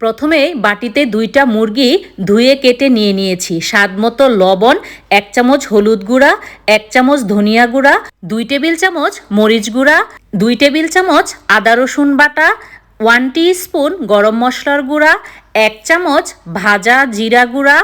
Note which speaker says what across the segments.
Speaker 1: প্রথমে বাটিতে দুইটা মুরগি ধুয়ে কেটে নিয়ে নিয়েছি। স্বাদ মতো লবণ, এক চামচ হলুদ গুঁড়া, এক চামচ ধনিয়া গুঁড়া, দুই টেবিল চামচ মরিচ গুঁড়া, দুই টেবিল চামচ আদা রসুন বাটা, ওয়ান স্পুন গরম মশলার গুঁড়া, এক চামচ ভাজা জিরা গুঁড়া,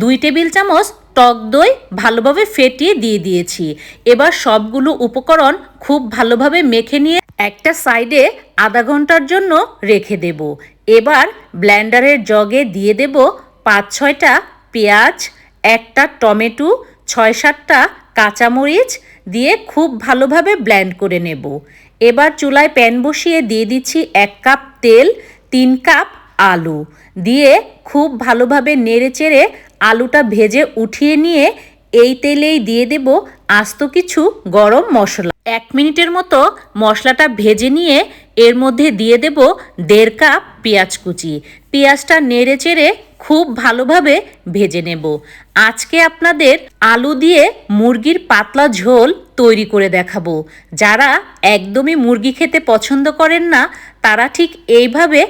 Speaker 1: দুই টেবিল চামচ টক দই ভালোভাবে ফেটিয়ে দিয়ে দিয়েছি। এবার সবগুলো উপকরণ খুব ভালোভাবে মেখে নিয়ে একটা সাইডে আধা ঘণ্টার জন্য রেখে দেব। এবার ব্ল্যান্ডারের জগে দিয়ে দেব পাঁচ, ছয়টা পেঁয়াজ, একটা টমেটো, ছয়, সাতটা কাঁচামরিচ দিয়ে খুব ভালোভাবে ব্ল্যান্ড করে নেব। এবার চুলায় প্যান বসিয়ে দিয়ে দিচ্ছি এক কাপ তেল, তিন কাপ আলু দিয়ে খুব ভালোভাবে নেড়ে চেড়ে আলুটা ভেজে উঠিয়ে নিয়ে এই তেলেই দিয়ে দেব আস্ত কিছু গরম মশলা। এক মিনিটের মতো মশলাটা ভেজে নিয়ে এর মধ্যে দিয়ে দেব দেড় কাপ পেঁয়াজ কুচি। পেঁয়াজটা নেড়ে চেড়ে খুব ভালোভাবে ভেজে নেব। আজকে আপনাদের আলু দিয়ে মুরগির পাতলা ঝোল তৈরি করে দেখাবো। যারা একদমই মুরগি খেতে পছন্দ করেন না, তারা ঠিক এইভাবে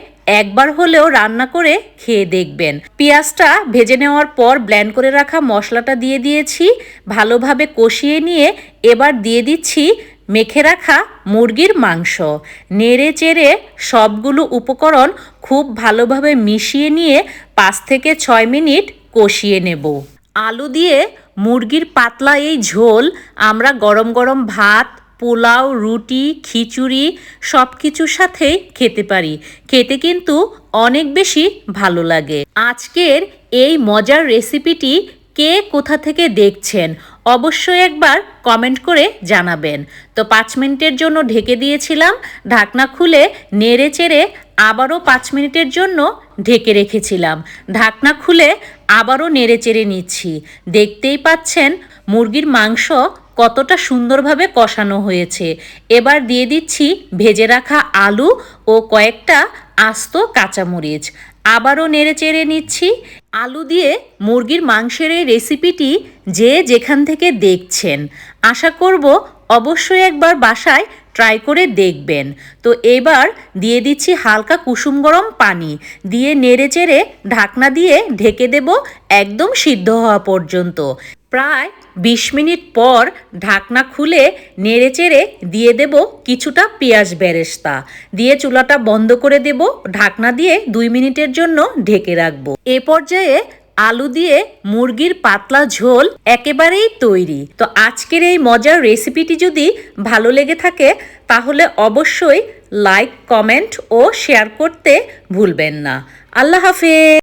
Speaker 1: একবার হলেও রান্না করে খেয়ে দেখবেন। পেঁয়াজটা ভেজে নেওয়ার পর ব্ল্যান্ড করে রাখা মশলাটা দিয়ে দিয়েছি। ভালোভাবে কষিয়ে নিয়ে এবার দিয়ে দিচ্ছি মেখে রাখা মুরগির মাংস। নেড়ে চেড়ে সবগুলো উপকরণ খুব ভালোভাবে মিশিয়ে নিয়ে পাঁচ থেকে ছয় মিনিট কষিয়ে নেব। আলু দিয়ে মুরগির পাতলা এই ঝোল, আমরা গরম গরম ভাত, পোলাও, রুটি, খিচুড়ি সব কিছুর সাথেই খেতে পারি। খেতে কিন্তু অনেক বেশি ভালো লাগে। আজকের এই মজার রেসিপিটি কে কোথা থেকে দেখছেন? অবশ্যই একবার কমেন্ট করে জানাবেন। তো পাঁচ মিনিটের জন্য ঢেকে দিয়েছিলাম, ঢাকনা খুলে নেড়ে চেড়ে আবারও পাঁচ মিনিটের জন্য ঢেকে রেখেছিলাম। ঢাকনা খুলে আবারও নেড়ে চেড়ে নিচ্ছি। দেখতেই পাচ্ছেন মুরগির মাংস কতটা সুন্দরভাবে কষানো হয়েছে। এবার দিয়ে দিচ্ছি ভেজে রাখা আলু ও কয়েকটা আস্ত কাঁচামরিচ। আবারও নেড়ে চেড়ে নিচ্ছি। আলু দিয়ে মুরগির মাংসের এই রেসিপিটি যে যেখান থেকে দেখছেন। আশা করব অবশ্যই একবার বাসায় ট্রাই করে দেখবেন। তো এবার দিয়ে দিচ্ছি হালকা কুসুম গরম পানি। দিয়ে নেড়ে চেড়ে ঢাকনা দিয়ে ঢেকে দেব একদম সিদ্ধ হওয়া পর্যন্ত। প্রায় বিশ মিনিট পর ঢাকনা খুলে নেড়ে চেড়ে দিয়ে দেব কিছুটা পেঁয়াজ বেরেস্তা। দিয়ে চুলাটা বন্ধ করে দেব। ঢাকনা দিয়ে দুই মিনিটের জন্য ঢেকে রাখব। এ পর্যায়ে আলু দিয়ে মুরগির পাতলা ঝোল একেবারেই তৈরি। তো আজকের এই মজার রেসিপিটি যদি ভালো লেগে থাকে, তাহলে অবশ্যই লাইক কমেন্ট ও শেয়ার করতে ভুলবেন না। আল্লাহ হাফেজ!